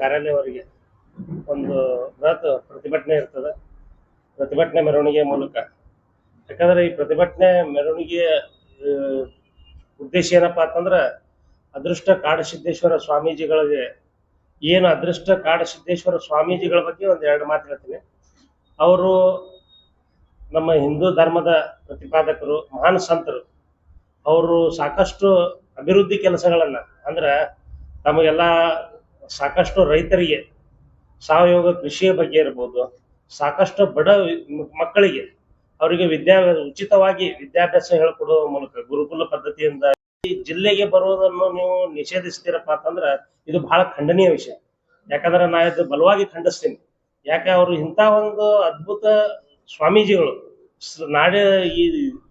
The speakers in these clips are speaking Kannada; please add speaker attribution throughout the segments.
Speaker 1: ಕಾರ್ಯಾಲಯವರೆಗೆ ಒಂದು ಬೃಹತ್ ಪ್ರತಿಭಟನೆ ಇರ್ತದೆ. ಪ್ರತಿಭಟನೆ ಮೆರವಣಿಗೆ ಮೂಲಕ. ಯಾಕಂದ್ರೆ ಈ ಪ್ರತಿಭಟನೆ ಮೆರವಣಿಗೆಯ ಉದ್ದೇಶ ಏನಪ್ಪಾ ಅಂತಂದ್ರ ಅದೃಷ್ಟ ಕಾಡಸಿದ್ದೇಶ್ವರ ಸ್ವಾಮೀಜಿಗಳಿಗೆ, ಏನು ಅದೃಷ್ಟ ಕಾಡಸಿದ್ದೇಶ್ವರ ಸ್ವಾಮೀಜಿಗಳ ಬಗ್ಗೆ ಒಂದ್ ಎರಡು ಮಾತು ಹೇಳ್ತೀನಿ. ಅವರು ನಮ್ಮ ಹಿಂದೂ ಧರ್ಮದ ಪ್ರತಿಪಾದಕರು, ಮಹಾನ್ ಸಂತರು. ಅವರು ಸಾಕಷ್ಟು ಅಭಿವೃದ್ಧಿ ಕೆಲಸಗಳನ್ನ, ಅಂದ್ರ ತಮಗೆಲ್ಲ ಸಾಕಷ್ಟು ರೈತರಿಗೆ ಸಾವಯವ ಕೃಷಿಯ ಬಗ್ಗೆ ಇರ್ಬೋದು, ಸಾಕಷ್ಟು ಬಡ ಮಕ್ಕಳಿಗೆ ಅವರಿಗೆ ವಿದ್ಯಾ ಉಚಿತವಾಗಿ ವಿದ್ಯಾಭ್ಯಾಸ ಹೇಳ್ಕೊಡುವ ಮೂಲಕ ಗುರುಕುಲ ಪದ್ಧತಿಯಿಂದ ಈ ಜಿಲ್ಲೆಗೆ ಬರುವುದನ್ನು ನೀವು ನಿಷೇಧಿಸ್ತೀರಪ್ಪ ಅಂತಂದ್ರ ಇದು ಬಹಳ ಖಂಡನೀಯ ವಿಷಯ. ಯಾಕಂದ್ರೆ ನಾ ಇದು ಬಲವಾಗಿ ಖಂಡಿಸ್ತೀನಿ. ಯಾಕೆ ಅವರು ಇಂಥ ಒಂದು ಅದ್ಭುತ ಸ್ವಾಮೀಜಿಗಳು ನಾಡ ಈ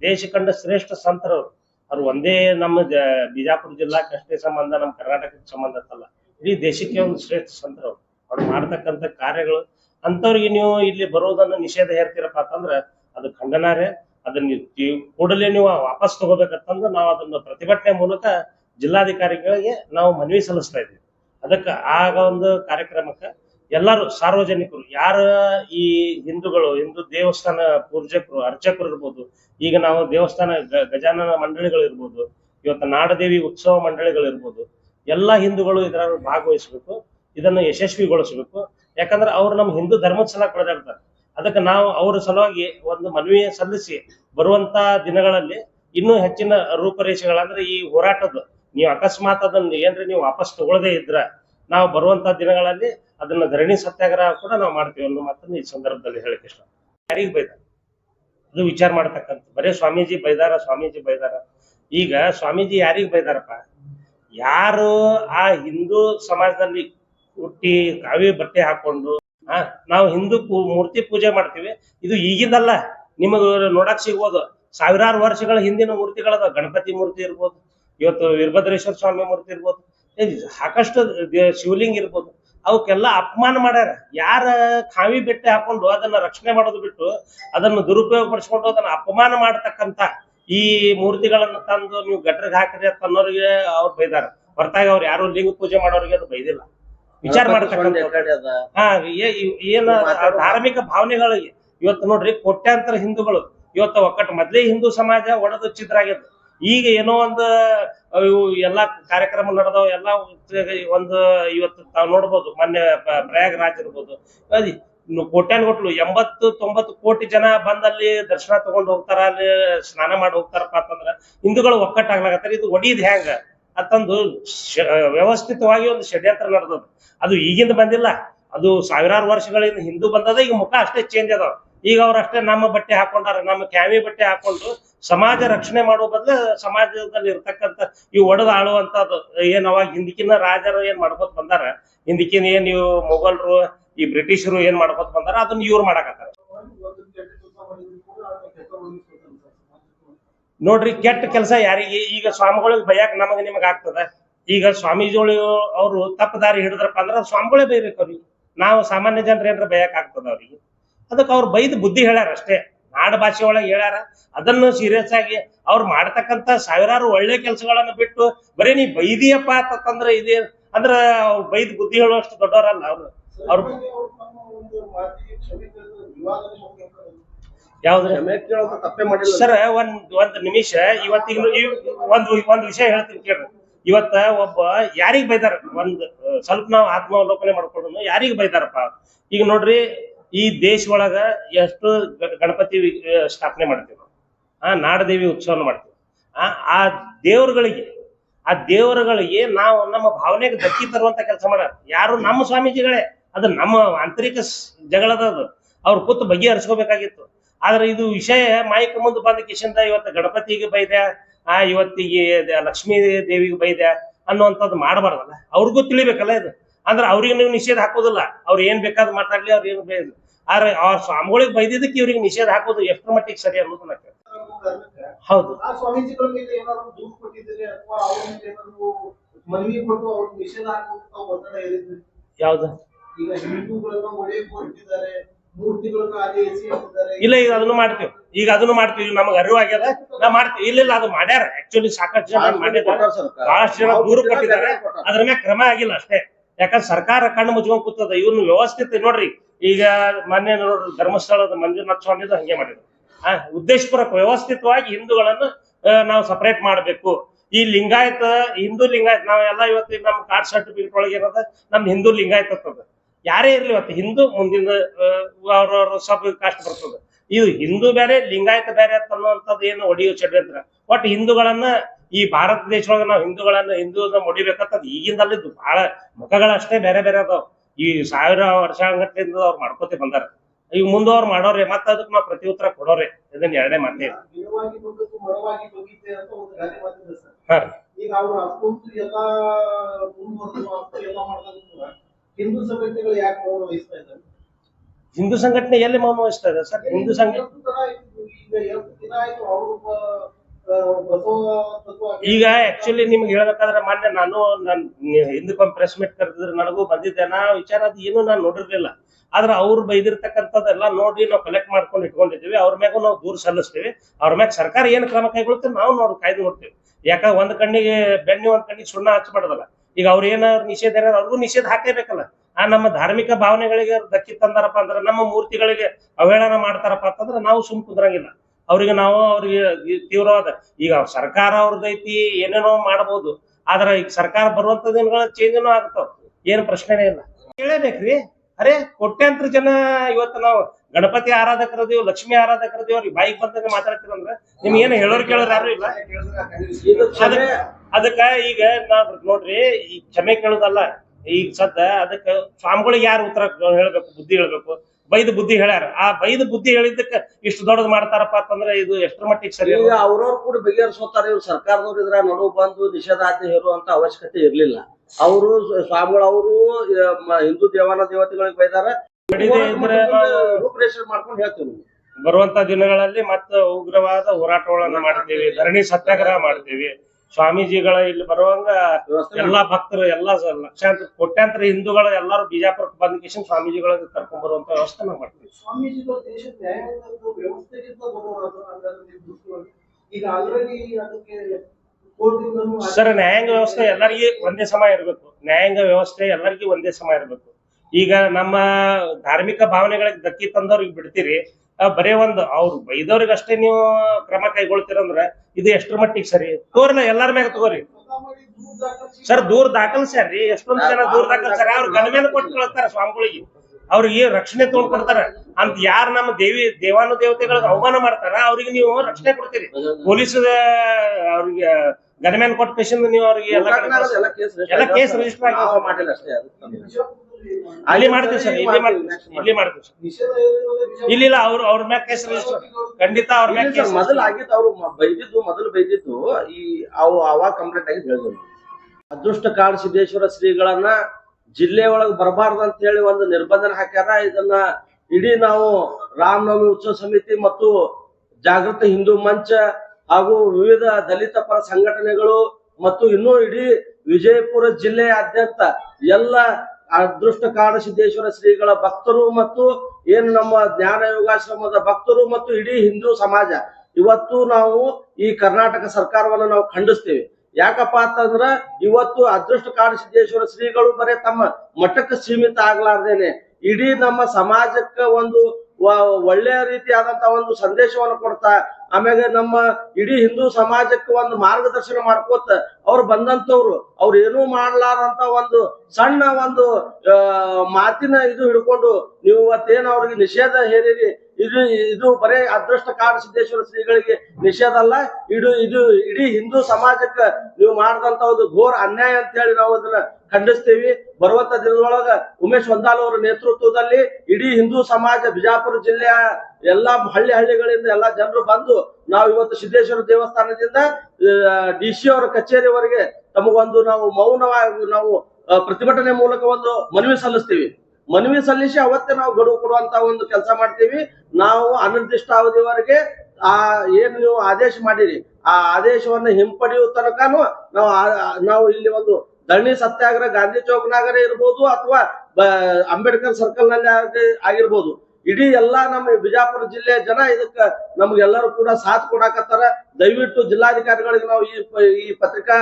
Speaker 1: ದೇಶ ಕಂಡ ಶ್ರೇಷ್ಠ ಸಂತರವರು. ಅವ್ರು ಒಂದೇ ನಮ್ಮ ಬಿಜಾಪುರ ಬಿಜಾಪುರ ಜಿಲ್ಲಾಕ್ಕಷ್ಟೇ ಸಂಬಂಧ, ನಮ್ಮ ಕರ್ನಾಟಕಕ್ಕೆ ಸಂಬಂಧ ಅಲ್ಲ ಇಡೀ ದೇಶಕ್ಕೆ ಒಂದು ಶ್ರೇಷ್ಠ ಸಂತರವರು ಅವ್ರು. ಮಾಡ್ತಕ್ಕಂಥ ಕಾರ್ಯಗಳು, ಅಂಥವ್ರಿಗೆ ನೀವು ಇಲ್ಲಿ ಬರೋದನ್ನ ನಿಷೇಧ ಹೇರ್ತೀರಪ್ಪ ಅಂತಂದ್ರೆ, ಅದು ಖಂಡನಾರ್ಯ. ಅದನ್ನ ಕೂಡಲೇ ನೀವು ವಾಪಸ್ ತಗೋಬೇಕಂತಂದ್ರೆ ನಾವು ಅದನ್ನ ಪ್ರತಿಭಟನೆ ಮೂಲಕ ಜಿಲ್ಲಾಧಿಕಾರಿಗಳಿಗೆ ನಾವು ಮನವಿ ಸಲ್ಲಿಸ್ತಾ ಇದ್ದೀವಿ. ಅದಕ್ಕೆ ಆಗ ಒಂದು ಕಾರ್ಯಕ್ರಮಕ್ಕೆ ಎಲ್ಲರೂ ಸಾರ್ವಜನಿಕರು, ಯಾರ ಈ ಹಿಂದೂಗಳು, ಹಿಂದೂ ದೇವಸ್ಥಾನ ಪೂಜಕರು ಅರ್ಚಕರು ಇರ್ಬೋದು, ಈಗ ನಾವು ದೇವಸ್ಥಾನ ಗಜಾನನ ಮಂಡಳಿಗಳು ಇರ್ಬೋದು, ಇವತ್ತು ನಾಡದೇವಿ ಉತ್ಸವ ಮಂಡಳಿಗಳು ಇರ್ಬೋದು ಎಲ್ಲಾ ಹಿಂದೂಗಳು ಇದರ ಭಾಗವಹಿಸಬೇಕು, ಇದನ್ನು ಯಶಸ್ವಿಗೊಳಿಸಬೇಕು. ಯಾಕಂದ್ರೆ ಅವರು ನಮ್ಮ ಹಿಂದೂ ಧರ್ಮದ ಸಲ ಬೆಳೆದಾಡ್ತಾರೆ ಅದಕ್ಕೆ ನಾವು ಅವರ ಸಲುವಾಗಿ ಒಂದು ಮನವಿ ಸಲ್ಲಿಸಿ ಬರುವಂತ ದಿನಗಳಲ್ಲಿ ಇನ್ನೂ ಹೆಚ್ಚಿನ ರೂಪರೇಷೆಗಳಂದ್ರೆ ಈ ಹೋರಾಟದ ನೀವು ಅಕಸ್ಮಾತ್ ಅದನ್ನ ಏನ್ರಿ ನೀವು ವಾಪಸ್ ತಗೊಳ್ಳದೇ ಇದ್ರ, ನಾವು ಬರುವಂತ ದಿನಗಳಲ್ಲಿ ಅದನ್ನ ಧರಣಿ ಸತ್ಯಾಗ್ರಹ ಕೂಡ ನಾವು ಮಾಡ್ತೀವಿ ಅನ್ನೋ ಮಾತನ್ನ ಈ ಸಂದರ್ಭದಲ್ಲಿ ಹೇಳಕ್ ಇಷ್ಟ. ಯಾರಿಗೆ ಬೈದ? ಅದು ವಿಚಾರ ಮಾಡ್ತಕ್ಕಂಥ ಬರೇ ಸ್ವಾಮೀಜಿ ಬೈದಾರ ಸ್ವಾಮೀಜಿ ಬೈದಾರ. ಈಗ ಸ್ವಾಮೀಜಿ ಯಾರಿಗ್ ಬೈದಾರಪ್ಪ? ಯಾರು ಆ ಹಿಂದೂ ಸಮಾಜದಲ್ಲಿ ಹುಟ್ಟಿ ಕಾವಿ ಬಟ್ಟೆ ಹಾಕೊಂಡು, ಆ, ನಾವು ಹಿಂದೂ ಮೂರ್ತಿ ಪೂಜೆ ಮಾಡ್ತೀವಿ. ಇದು ಈಗಿಂದಲ್ಲ ನಿಮಗ ನೋಡಕ್ ಸಿಗ್ಬೋದು. ಸಾವಿರಾರು ವರ್ಷಗಳ ಹಿಂದಿನ ಮೂರ್ತಿಗಳದ, ಗಣಪತಿ ಮೂರ್ತಿ ಇರ್ಬೋದು, ಇವತ್ತು ವೀರಭದ್ರೇಶ್ವರ ಸ್ವಾಮಿ ಮೂರ್ತಿ ಇರ್ಬೋದು ಸಾಕಷ್ಟು ಶಿವಲಿಂಗ ಇರ್ಬೋದು. ಅವಕ್ಕೆಲ್ಲ ಅಪಮಾನ ಮಾಡ್ಯಾರ. ಯಾರ ಕಾವಿ ಬೆಟ್ಟೆ ಹಾಕೊಂಡು ಅದನ್ನ ರಕ್ಷಣೆ ಮಾಡೋದು ಬಿಟ್ಟು ಅದನ್ನು ದುರುಪಯೋಗ ಪಡಿಸ್ಕೊಂಡು ಅದನ್ನ ಅಪಮಾನ ಮಾಡ್ತಕ್ಕಂತ ಈ ಮೂರ್ತಿಗಳನ್ನ ತಂದು ನೀವು ಗಟ್ರಗ್ ಹಾಕ್ರಿ ಅಂತ ಅನ್ನೋರಿಗೆ ಅವ್ರು ಬೈದಾರ. ಹೊರತಾಗಿ ಅವ್ರು ಯಾರು ಲಿಂಗ ಪೂಜೆ ಮಾಡೋರಿಗೆ ಅದು ಬೈದಿಲ್ಲ. ವಿಚಾರ ಮಾಡ್ತಕ್ಕಂಥ ಹಾ ಏನ ಧಾರ್ಮಿಕ ಭಾವನೆಗಳಿಗೆ ಇವತ್ತು ನೋಡ್ರಿ ಕೋಟ್ಯಾಂತರ ಹಿಂದೂಗಳು ಇವತ್ತು ಒಕ್ಕಟ್ಟು ಮೊದ್ಲೇ ಹಿಂದೂ ಸಮಾಜ ಒಡೆದು ಛಿದ್ರಾಗ್ಯದ ಈಗ ಏನೋ ಒಂದು ಇವು ಎಲ್ಲಾ ಕಾರ್ಯಕ್ರಮ ನಡೆದವ ಎಲ್ಲಾ ಒಂದು ಇವತ್ತು ತಾವು ನೋಡ್ಬೋದು ಮೊನ್ನೆ ಪ್ರಯಾಗ್ ಪ್ರಯಾಗರಾಜ್ ಇರ್ಬೋದು. ಅದಿ ಕೋಟ್ಯಾನುಗಟ್ಲು ಎಂಬತ್ತು ತೊಂಬತ್ತು ಕೋಟಿ ಜನ ಬಂದಲ್ಲಿ ದರ್ಶನ ತಗೊಂಡ್ ಹೋಗ್ತಾರ, ಅಲ್ಲಿ ಸ್ನಾನ ಮಾಡಿ ಹೋಗ್ತಾರಪ್ಪ ಅಂತಂದ್ರ ಹಿಂದೂಗಳು ಒಕ್ಕಟ್ಟಾಗ್ಲಾಗತ್ತಾರ ಇದು ಒಡಿದ್ ಹೆಂಗ ಅಂತಂದು ವ್ಯವಸ್ಥಿತವಾಗಿ ಒಂದು ಷಡ್ಯಂತ್ರ ನಡೆದದ. ಅದು ಈಗಿಂದ ಬಂದಿಲ್ಲ. ಅದು ಸಾವಿರಾರು ವರ್ಷಗಳಿಂದ ಹಿಂದೂ ಬಂದದ, ಈಗ ಮುಖ ಅಷ್ಟೇ ಚೇಂಜ್ ಅದಾವ. ಈಗ ಅವ್ರ ಅಷ್ಟೇ ನಮ್ಮ ಬಟ್ಟೆ ಹಾಕೊಂಡಾರ, ನಮ್ಮ ಕ್ಯಾಮಿ ಬಟ್ಟೆ ಹಾಕೊಂಡು ಸಮಾಜ ರಕ್ಷಣೆ ಮಾಡೋ ಬದಲು ಸಮಾಜದಲ್ಲಿ ಇರ್ತಕ್ಕಂಥ ಈ ಒಡೆದು ಆಳುವಂತದ್ದು ಏನ್ ಅವಾಗ ಹಿಂದಕಿನ ರಾಜರು ಏನ್ ಮಾಡ್ಕೊತ ಬಂದಾರ? ಹಿಂದಿಕಿನ ಏನ್ ನೀವು ಮೊಘಲರು ಈ ಬ್ರಿಟಿಷರು ಏನ್ ಮಾಡ್ಕೋತ ಬಂದಾರ, ಅದನ್ನ ಇವ್ರು ಮಾಡಕತ್ತಾರ. ನೋಡ್ರಿ, ಕೆಟ್ಟ ಕೆಲಸ ಯಾರಿಗೆ ಈಗ ಸ್ವಾಮಿಗಳಿಗೆ ಬೈಯಾಕ ನಮಗ ನಿಮಗ ಆಗ್ತದ? ಈಗ ಸ್ವಾಮೀಜಿಗಳು ಅವರು ತಪ್ಪದಾರಿ ಹಿಡಿದ್ರಪ್ಪ ಅಂದ್ರೆ ಸ್ವಾಮಿಗಳೇ ಬೈಬೇಕು ಅವ್ರಿಗೆ. ನಾವು ಸಾಮಾನ್ಯ ಜನರು ಏನ್ರ ಬಯಕ್ ಆಗ್ತದ ಅವ್ರಿಗೆ. ಅದಕ್ಕೆ ಅವ್ರು ಬೈದ್ ಬುದ್ಧಿ ಹೇಳ್ಯಾರ ಅಷ್ಟೇ. ನಾಡ ಭಾಷೆ ಒಳಗೆ ಹೇಳ್ಯಾರ. ಅದನ್ನು ಸೀರಿಯಸ್ ಆಗಿ ಅವ್ರು ಮಾಡ್ತಕ್ಕಂತ ಸಾವಿರಾರು ಒಳ್ಳೆ ಕೆಲಸಗಳನ್ನ ಬಿಟ್ಟು ಬರೀ ನೀ ಬೈದಿಯಪ್ಪ ಅಂತಂದ್ರೆ ಇದೇ ಅಂದ್ರ ಅವ್ರು ಬೈದ್ ಬುದ್ಧಿ ಹೇಳುವಷ್ಟು ದೊಡ್ಡವರಲ್ಲ ಅವ್ರು. ಸರ್, ಒಂದ್ ಒಂದ್ ನಿಮಿಷ. ಇವತ್ತಿನ ಒಂದ್ ಒಂದ್ ವಿಷಯ ಹೇಳ್ತೀನಿ ಕೇಳ್ರಿ. ಇವತ್ತ ಒಬ್ಬ ಯಾರಿಗ್ ಬೈದಾರ? ಒಂದ್ ಸ್ವಲ್ಪ ನಾವು ಆತ್ಮಾವಲೋಕನೆ ಮಾಡ್ಕೊಂಡು ಯಾರಿಗ ಬೈದಾರಪ್ಪ? ಈಗ ನೋಡ್ರಿ, ಈ ದೇಶ ಒಳಗ ಎಷ್ಟು ಗಣಪತಿ ಸ್ಥಾಪನೆ ಮಾಡ್ತೀವಿ ಆ, ನಾಡದೇವಿ ಉತ್ಸವನ ಮಾಡ್ತೀವಿ. ಆ ಆ ದೇವ್ರಗಳಿಗೆ, ಆ ದೇವರುಗಳಿಗೆ ನಾವು ನಮ್ಮ ಭಾವನೆಗೆ ದಕ್ಕಿ ತರುವಂತ ಕೆಲಸ ಮಾಡ್ಯಾರ ಯಾರು? ನಮ್ಮ ಸ್ವಾಮೀಜಿಗಳೇ. ಅದು ನಮ್ಮ ಆಂತರಿಕ ಜಗಳದ ಅದು. ಅವ್ರ ಕೂತು ಬಗೆಹರಿಸ್ಕೋಬೇಕಾಗಿತ್ತು ಆದ್ರೆ ಇದು ವಿಷಯ ಮಾಯಕ ಮುಂದೆ ಬಂದ ಕಿಶಿಂದ ಇವತ್ತು ಗಣಪತಿಗೆ ಬೈದೆ ಆ ಇವತ್ತಿಗೆ ಲಕ್ಷ್ಮೀ ದೇವಿಗೆ ಬೈದೆ ಅನ್ನುವಂಥದ್ದು ಮಾಡಬಾರ್ದಲ್ಲ. ಅವ್ರಿಗೂ ತಿಳಿಬೇಕಲ್ಲ ಇದು. ಅಂದ್ರೆ ಅವ್ರಿಗೆ ನೀವು ನಿಷೇಧ ಹಾಕೋದಿಲ್ಲ. ಅವ್ರು ಏನ್ ಬೇಕಾದ್ ಮಾತಾಡ್ಲಿ ಅವ್ರು ಏನು ಬೇಯ್ದು ಆದ್ರೆ ಅವ್ರ ಸ್ವಾಮಿಗಳಿಗೆ ಬೈದಿದ್ದಕ್ಕೆ ಇವ್ರಿಗೆ ನಿಷೇಧ ಹಾಕೋದು ಎಷ್ಟರ ಮಟ್ಟಿಗೆ ಸರಿ ಅನ್ನೋದು ನನಗೆ ಹೌದು. ಯಾವ್ದು?
Speaker 2: ಈಗ ಹಿಂದೂಗಳನ್ನ
Speaker 1: ಇಲ್ಲ ಈಗ ಅದನ್ನು ಮಾಡ್ತೀವಿ. ಈಗ ಅದನ್ನು ಮಾಡ್ತೀವಿ. ನಮಗೆ ಅರಿವು ಆಗ್ಯದ ನಾ ಮಾಡ್ತೀವಿ. ಇಲ್ಲ ಇಲ್ಲ ಅದು ಮಾಡ್ಯಾರ. ಆಕ್ಚುಲಿ ಸಾಕಷ್ಟು ಜನ ಮಾಡಿದ್ದಾರೆ. ಬಹಳಷ್ಟು ಜನ ದೂರು ಕೊಟ್ಟಿದ್ದಾರೆ. ಅದ್ರ ಮೇಲೆ ಕ್ರಮ ಆಗಿಲ್ಲ ಅಷ್ಟೇ. ಯಾಕಂದ್ರೆ ಸರ್ಕಾರ ಕಣ್ಣು ಮುಚ್ಕೊಂಡ್ ಕೂತದ. ಇವ್ನ ವ್ಯವಸ್ಥಿತ ನೋಡ್ರಿ. ಈಗ ಮೊನ್ನೆ ನೋಡ್ರಿ ಧರ್ಮಸ್ಥಳದ ಮಂಜುನಾಥ ಸ್ವಾಮಿದು ಹಂಗೆ ಮಾಡಿದ್ರು. ಆ ಉದ್ದೇಶಪೂರ್ವಕ ವ್ಯವಸ್ಥಿತವಾಗಿ ಹಿಂದೂಗಳನ್ನು ನಾವು ಸಪರೇಟ್ ಮಾಡಬೇಕು. ಈ ಲಿಂಗಾಯತ ಹಿಂದೂ ಲಿಂಗಾಯತ್ ನಾವೆಲ್ಲ ಇವತ್ತು ನಮ್ಮ ಕಾರ್ಡ್ ಸರ್ಟಿಫಿಕೇಟ್ ಒಳಗೆ ಏನದ? ನಮ್ ಹಿಂದೂ ಲಿಂಗಾಯತ್ ಅಂತದ ಯಾರೇ ಇರ್ಲಿ ಇವತ್ತು ಹಿಂದೂ ಮುಂದಿನ ಅವ್ರವ್ರ ಸಬ್ ಕಾಸ್ಟ್ ಬರ್ತದೆ. ಇದು ಹಿಂದೂ ಬೇರೆ ಲಿಂಗಾಯತ ಬೇರೆ ಅಂತ ಅನ್ನುವಂಥದ್ದು ಏನು ಒಡೆಯುವ ಷಡ್ಯಂತ್ರ ಒಟ್ಟು ಹಿಂದೂಗಳನ್ನ ಈ ಭಾರತ ದೇಶದೊಳಗೆ ನಾವು ಹಿಂದೂಗಳನ್ನ ಹಿಂದೂ ಹೊಡಿಬೇಕಂತದ್ ಈಗಿಂದಲ್ಲಿದ್ದು ಬಹಳ ಮುಖಗಳಷ್ಟೇ ಬೇರೆ ಬೇರೆ ಅದಾವ. ಈ ಸಾವಿರ ವರ್ಷಗಟ್ಟಲಿಂದ ಅವ್ರು ಮಾಡ್ಕೋತಿ ಬಂದಾರ. ಈಗ ಮುಂದೆ ಅವ್ರು ಮಾಡೋರೆ ಮತ್ತೆ ಅದಕ್ಕೆ ನಾವು ಪ್ರತಿ ಉತ್ತರ ಕೊಡೋರೆ. ಇದನ್ನ ಎರಡನೇ ಮಾತೇ. ಹಾ
Speaker 2: ಹಿಂದೂ ಸಂಘಟನೆಗಳು ಯಾಕೆ ಮೌನ ವಹಿಸ್ತಾ ಇದ್ದಾರೆ?
Speaker 1: ಹಿಂದೂ ಸಂಘಟನೆ ಎಲ್ಲಿ ಮೌನ ವಹಿಸ್ತಾ ಇದೆ ಸರ್? ಹಿಂದೂ ಸಂಘಟನೆ
Speaker 2: ಈಗ ಎಷ್ಟು ದಿನ ಆಯ್ತು ಅವರು ಬಸವ ತತ್ವ
Speaker 1: ಈಗ ಆಕ್ಚುಲಿ ನಿಮ್ಗೆ ಹೇಳ್ಬೇಕಾದ್ರೆ ಮೊನ್ನೆ ನಾನು ನನ್ ಹಿಂದಕ್ಕೊಂದು ಪ್ರೆಸ್ ಮೀಟ್ ಕರೆದಿದ್ರು ನನಗೂ ಬಂದಿದ್ದೆ. ನಾ ವಿಚಾರ ಅದು ಏನು ನಾನು ನೋಡಿರ್ಲಿಲ್ಲ. ಆದ್ರೆ ಅವ್ರು ಬೈದಿರ್ತಕ್ಕಂಥದ್ದೆಲ್ಲ ನೋಡಿ ನಾವು ಕಲೆಕ್ಟ್ ಮಾಡ್ಕೊಂಡು ಇಟ್ಕೊಂಡಿದ್ದೀವಿ. ಅವ್ರ ಮ್ಯಾಗೂ ನಾವು ದೂರ ಸಲ್ಲಿಸ್ತೀವಿ. ಅವ್ರ ಮ್ಯಾಗ ಸರ್ಕಾರ ಏನು ಕ್ರಮ ಕೈಗೊಳ್ತೀವಿ ನಾವು ನೋಡಿ ಕಾಯ್ದು ನೋಡ್ತೀವಿ. ಯಾಕಂದ್ರೆ ಒಂದ್ ಕಣ್ಣಿಗೆ ಬೆಣ್ಣೆ ಒಂದ್ ಕಣ್ಣಿಗೆ ಸುಣ್ಣ ಹಚ್ಚಬಾರ್ದಲ್ಲ ಈಗ ಅವ್ರ ಏನಾದ್ರು ನಿಷೇಧ ಏನಾರ ಅವ್ರಿಗೂ ನಿಷೇಧ ಹಾಕೇಬೇಕಲ್ಲ. ಆ ನಮ್ಮ ಧಾರ್ಮಿಕ ಭಾವನೆಗಳಿಗೆ ಧಕ್ಕಿ ತಂದಾರಪ್ಪ ಅಂದ್ರೆ ನಮ್ಮ ಮೂರ್ತಿಗಳಿಗೆ ಅವಹೇಳನ ಮಾಡ್ತಾರಪ್ಪ ಅಂತಂದ್ರೆ ನಾವು ಸುಮ್ ಕುದ್ರಂಗಿಲ್ಲ. ಅವ್ರಿಗೆ ನಾವು ಅವ್ರಿಗೆ ತೀವ್ರವಾದ ಈಗ ಸರ್ಕಾರ ಅವ್ರದ್ದೈತಿ ಏನೇನೋ ಮಾಡಬಹುದು ಆದ್ರೆ ಈಗ ಸರ್ಕಾರ ಬರುವಂತ ದಿನಗಳ ಚೇಂಜ್ ಆಗ್ತಾವ. ಏನ್ ಪ್ರಶ್ನೆನೇ ಇಲ್ಲ. ಕೇಳಬೇಕ್ರಿ. ಅರೆ ಕೋಟ್ಯಾಂತರ ಜನ ಇವತ್ತು ನಾವು ಗಣಪತಿ ಆರಾಧಕರದೀವ್ ಲಕ್ಷ್ಮಿ ಆರಾಧಕರದೀವ್ ಅವ್ರಿಗೆ ಬಾಯಿಗೆ ಬಂದಾಗ ಮಾತಾಡ್ತೀರಂದ್ರೆ ನಿಮ್ಗೆ ಏನು ಹೇಳೋರ್ ಕೇಳೋರು ಯಾರು ಇಲ್ಲ? ಅದಕ್ಕ ಈಗ ನಾವ್ ನೋಡ್ರಿ ಈ ಕ್ಷಮೆ ಕೇಳೋದಲ್ಲ. ಈಗ ಸದ್ದ ಅದಕ್ಕ ಸ್ವಾಮಿಗಳಿಗೆ ಯಾರು ಉತ್ತರ ಹೇಳ್ಬೇಕು ಬುದ್ಧಿ ಹೇಳ್ಬೇಕು? ಬೈದ ಬುದ್ಧಿ ಹೇಳ್ಯಾರ. ಆ ಬೈದ ಬುದ್ಧಿ ಹೇಳಿದ್ದಕ್ಕ ಇಷ್ಟು ದೊಡ್ಡದ್ ಮಾಡ್ತಾರಪ್ಪ ಅಂತಂದ್ರೆ ಇದು ಎಷ್ಟರ ಮಟ್ಟಿಗೆ ಸರಿ
Speaker 3: ಅವ್ರವ್ರು ಕೂಡ ಬಗೆಹರಿಸೋತಾರ ಇವ್ರು ಸರ್ಕಾರದವ್ರು ಇದ್ರ ನಡು ಬಂದು ನಿಷೇಧಾಜ್ಞೆ ಹೇರುವಂತ ಅವಶ್ಯಕತೆ ಇರ್ಲಿಲ್ಲ. ಅವರು ಸ್ವಾಮಿಗಳವರು ಅವರು ಹಿಂದೂ ದೇವಾನ ದೇವತೆಗಳಿಗೆ ಬೈದಾರ. ರೂಪರೇಷೆ ಮಾಡ್ಕೊಂಡು ಹೇಳ್ತೀವಿ
Speaker 1: ಬರುವಂತ ದಿನಗಳಲ್ಲಿ ಮತ್ತೆ ಉಗ್ರವಾದ ಹೋರಾಟಗಳನ್ನ ಮಾಡ್ತೀವಿ ಧರಣಿ ಸತ್ಯಾಗ್ರಹ ಮಾಡ್ತೀವಿ. ಸ್ವಾಮೀಜಿಗಳ ಇಲ್ಲಿ ಬರುವಂಗ
Speaker 3: ವ್ಯವಸ್ಥೆ
Speaker 1: ಎಲ್ಲಾ ಭಕ್ತರು ಎಲ್ಲಾ ಲಕ್ಷಾಂತರ ಕೋಟ್ಯಾಂತರ ಹಿಂದೂಗಳ ಎಲ್ಲಾರು ಬಿಜಾಪುರಕ್ಕೆ ಬಂದ ಕಿಶನ್ ಸ್ವಾಮೀಜಿಗಳ ಕರ್ಕೊಂಡ್ ಬರುವಂತ ವ್ಯವಸ್ಥೆ ನಾವು ಮಾಡ್ತೀವಿ. ಸರ್ ನ್ಯಾಯಾಂಗ ವ್ಯವಸ್ಥೆ ಎಲ್ಲರಿಗೂ ಒಂದೇ ಸಮ ಇರಬೇಕು. ನ್ಯಾಯಾಂಗ ವ್ಯವಸ್ಥೆ ಎಲ್ಲರಿಗೂ ಒಂದೇ ಸಮ ಇರಬೇಕು. ಈಗ ನಮ್ಮ ಧಾರ್ಮಿಕ ಭಾವನೆಗಳಿಗೆ ಧಕ್ಕಿ ತಂದವ್ರಿಗೆ ಬಿಡ್ತೀರಿ ಬರೇ ಒಂದು ಅವ್ರು ಬೈದವ್ರಿಗೆ ಅಷ್ಟೇ ನೀವು ಕ್ರಮ ಕೈಗೊಳ್ತೀರಂದ್ರ ಇದು ಎಷ್ಟ್ರ ಮಟ್ಟಿಗೆ ಸರಿ? ತೋರ್ಲ ಎಲ್ಲಾರ ಮ್ಯಾಗ ತಗೋರಿ. ಸರ್ ದೂರ ದಾಖಲ್ಸ್ಯಾರ್ರಿ ಎಷ್ಟೊಂದ್ ಜನ ದೂರ ದಾಖಲ್ಸ್ಯಾರ ಅವ್ರ ಗಣಮೇಲೆ ಕೊಟ್ಟು ಕಳಿಸ್ತಾರ ಸ್ವಾಮಿಗಳಿಗೆ. ಅವ್ರಿಗೆ ರಕ್ಷಣೆ ತಗೊಂಡ್ ಕೊಡ್ತಾರ ಅಂತ ಯಾರು ನಮ್ಮ ದೇವಿ ದೇವಾನು ದೇವತೆಗಳಿಗೆ ಅವಮಾನ ಮಾಡ್ತಾರ ಅವ್ರಿಗೆ ನೀವು ರಕ್ಷಣೆ ಕೊಡ್ತೀರಿ. ಪೊಲೀಸ್ ಅವ್ರಿಗೆ ಗಣಮ್ಯಾನ್ ಕೊಟ್ಟ ಪೇಷನ್ ನೀವು ಅವ್ರಿಗೆ ಎಲ್ಲ
Speaker 3: ಕೇಸ್
Speaker 1: ರಿಜಿಸ್ಟರ್
Speaker 3: ಆಗ್ಯಾವ. ಮಾಡಿಲ್ಲ ಅಷ್ಟೇ
Speaker 1: ಅಲ್ಲಿ ಮಾಡ್ತೀವಿ ಸರ್ ಇಲ್ಲಿ ಮಾಡ್ತೀವಿ ಇಲ್ಲಿ ಮಾಡ್ತೀವಿ ಇಲ್ಲ ಇಲ್ಲ ಅವ್ರ ಅವ್ರ ಮ್ಯಾಗ ಕೇಸ್ ರಿಜಿಸ್ಟರ್ ಖಂಡಿತ ಅವ್ರ ಮ್ಯಾಗ
Speaker 3: ಇಲ್ಲ
Speaker 1: ಕೇಸ್
Speaker 3: ಮೊದಲು ಆಗಿದ್ದು ಅವ್ರು ಬೈದಿದ್ದು ಮೊದಲು ಬೈದಿದ್ದು ಈ ಅವು ಅವಾಗ ಕಂಪ್ಲೇಂಟ್ ಆಗಿ ಹೇಳಿದ್ರು. ಅದೃಷ್ಟ ಕಾರ್ ಸಿದ್ದೇಶ್ವರ ಶ್ರೀಗಳನ್ನ ಜಿಲ್ಲೆ ಒಳಗೆ ಬರಬಾರ್ದು ಅಂತ ಹೇಳಿ ಒಂದು ನಿರ್ಬಂಧನ ಹಾಕ್ಯಾರ. ಇದನ್ನ ಇಡೀ ನಾವು ರಾಮನವಮಿ ಉತ್ಸವ ಸಮಿತಿ ಮತ್ತು ಜಾಗೃತ ಹಿಂದೂ ಮಂಚ ಹಾಗೂ ವಿವಿಧ ದಲಿತ ಪರ ಸಂಘಟನೆಗಳು ಮತ್ತು ಇನ್ನೂ ಇಡೀ ವಿಜಯಪುರ ಜಿಲ್ಲೆಯಾದ್ಯಂತ ಎಲ್ಲ ಅದೃಷ್ಟ ಕಾರಣ ಸಿದ್ದೇಶ್ವರ ಶ್ರೀಗಳ ಭಕ್ತರು ಮತ್ತು ಏನು ನಮ್ಮ ಜ್ಞಾನ ಯೋಗಾಶ್ರಮದ ಭಕ್ತರು ಮತ್ತು ಇಡೀ ಹಿಂದೂ ಸಮಾಜ. ಇವತ್ತು ನಾವು ಈ ಕರ್ನಾಟಕ ಸರ್ಕಾರವನ್ನು ನಾವು ಖಂಡಿಸ್ತೇವೆ. ಯಾಕಪ್ಪ ಅಂತಂದ್ರ ಇವತ್ತು ಅದೃಷ್ಟ ಕಾರಣ ಸಿದ್ದೇಶ್ವರ ಶ್ರೀಗಳು ಬರೇ ತಮ್ಮ ಮಠಕ್ಕೆ ಸೀಮಿತ ಆಗ್ಲಾರ್ದೇನೆ. ಇಡೀ ನಮ್ಮ ಸಮಾಜಕ್ಕೆ ಒಂದು ಒಳ್ಳೆಯ ರೀತಿಯಾದಂತ ಒಂದು ಸಂದೇಶವನ್ನು ಕೊಡ್ತಾ ಆಮ್ಯಾಗ ನಮ್ಮ ಇಡೀ ಹಿಂದೂ ಸಮಾಜಕ್ಕೆ ಒಂದು ಮಾರ್ಗದರ್ಶನ ಮಾಡ್ಕೋತ ಅವ್ರು ಬಂದಂತವ್ರು ಅವ್ರು ಏನೂ ಮಾಡ್ಲಾರಂತ ಒಂದು ಸಣ್ಣ ಒಂದು ಮಾತಿನ ಇದು ಹಿಡ್ಕೊಂಡು ನೀವು ಇವತ್ತೇನು ಅವ್ರಿಗೆ ನಿಷೇಧ ಹೇರಿರಿ, ಇದು ಇದು ಬರೇ ಅದೃಷ್ಟ ಕಾಡು ಸಿದ್ದೇಶ್ವರ ಶ್ರೀಗಳಿಗೆ ನಿಷೇಧ ಅಲ್ಲ, ಇದು ಇದು ಇಡೀ ಹಿಂದೂ ಸಮಾಜಕ್ಕೆ ನೀವು ಮಾಡಿದಂತ ಒಂದು ಘೋರ ಅನ್ಯಾಯ ಅಂತ ಹೇಳಿ ನಾವು ಅದನ್ನ ಖಂಡಿಸ್ತೀವಿ. ಬರುವಂತ ದಿನದೊಳಗ ಉಮೇಶ್ ಹೊಂದಾಲ್ ಅವರ ನೇತೃತ್ವದಲ್ಲಿ ಇಡೀ ಹಿಂದೂ ಸಮಾಜ ಬಿಜಾಪುರ ಜಿಲ್ಲೆಯ ಎಲ್ಲಾ ಹಳ್ಳಿ ಹಳ್ಳಿಗಳಿಂದ ಎಲ್ಲಾ ಜನರು ಬಂದು ನಾವು ಇವತ್ತು ಸಿದ್ದೇಶ್ವರ ದೇವಸ್ಥಾನದಿಂದ ಡಿ ಸಿ ಅವರ ಕಚೇರಿವರೆಗೆ ತಮಗೊಂದು ನಾವು ಮೌನವಾಗಿ ನಾವು ಪ್ರತಿಭಟನೆ ಮೂಲಕ ಒಂದು ಮನವಿ ಸಲ್ಲಿಸ್ತೀವಿ. ಮನವಿ ಸಲ್ಲಿಸಿ ಅವತ್ತೇ ನಾವು ಗಡುವು ಕೊಡುವಂತ ಒಂದು ಕೆಲಸ ಮಾಡ್ತೀವಿ. ನಾವು ಅನಿರ್ದಿಷ್ಟಾವಧಿವರೆಗೆ, ಆ, ಏನ್ ನೀವು ಆದೇಶ ಮಾಡಿರಿ, ಆ ಆದೇಶವನ್ನ ಹಿಂಪಡೆಯುವ ತನಕನು ನಾವು ನಾವು ಇಲ್ಲಿ ಒಂದು ಧರಣಿ ಸತ್ಯಾಗ್ರಹ ಗಾಂಧಿ ಚೌಕ್ನಾಗರೇ ಇರ್ಬೋದು ಅಥವಾ ಅಂಬೇಡ್ಕರ್ ಸರ್ಕಲ್ನಲ್ಲಿ ಆಗಿ- ಆಗಿರ್ಬೋದು. ಇಡೀ ಎಲ್ಲಾ ನಮ್ಮ ಬಿಜಾಪುರ ಜಿಲ್ಲೆ ಜನ ಇದಕ್ಕ ನಮ್ಗೆಲ್ಲರೂ ಕೂಡ ಸಾಥ್ ಕೊಡಾಕತ್ತಾರ. ದಯವಿಟ್ಟು ಜಿಲ್ಲಾಧಿಕಾರಿಗಳಿಗೆ ನಾವು ಈ ಈ ಪತ್ರಿಕಾ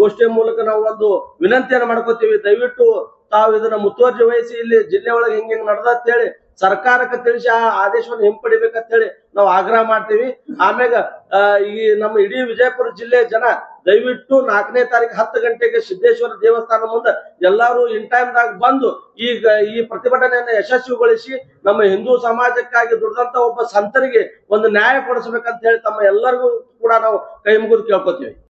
Speaker 3: ಗೋಷ್ಠಿಯ ಮೂಲಕ ನಾವು ಒಂದು ವಿನಂತಿಯನ್ನು ಮಾಡ್ಕೋತೀವಿ. ದಯವಿಟ್ಟು ತಾವು ಇದನ್ನ ಮುತುವರ್ಜಿ ವಹಿಸಿ ಇಲ್ಲಿ ಜಿಲ್ಲೆ ಒಳಗೆ ಹಿಂಗ ಹಿಂಗ್ ಅಂತ ಹೇಳಿ ಸರ್ಕಾರಕ್ಕೆ ತಿಳಿಸಿ ಆ ಆದೇಶವನ್ನು ಹಿಂಪಡಿಬೇಕಂತ ಹೇಳಿ ನಾವು ಆಗ್ರಹ ಮಾಡ್ತೀವಿ. ಆಮ್ಯಾಗ ಈ ನಮ್ಮ ಇಡೀ ವಿಜಯಪುರ ಜಿಲ್ಲೆ ಜನ ದಯವಿಟ್ಟು ನಾಲ್ಕನೇ ತಾರೀಕು ಹತ್ತು ಗಂಟೆಗೆ ಸಿದ್ದೇಶ್ವರ ದೇವಸ್ಥಾನ ಮುಂದೆ ಎಲ್ಲರೂ ಇನ್ ಟೈಮ್ದಾಗ ಬಂದು ಈಗ ಈ ಪ್ರತಿಭಟನೆಯನ್ನು ಯಶಸ್ವಿಗೊಳಿಸಿ ನಮ್ಮ ಹಿಂದೂ ಸಮಾಜಕ್ಕಾಗಿ ದುಡಿದಂತ ಒಬ್ಬ ಸಂತರಿಗೆ ಒಂದು ನ್ಯಾಯ ಕೊಡಿಸ್ಬೇಕಂತ ಹೇಳಿ ತಮ್ಮ ಎಲ್ಲರಿಗೂ ಕೂಡ ನಾವು ಕೈ ಮುಗಿದು ಕೇಳ್ಕೊತೀವಿ.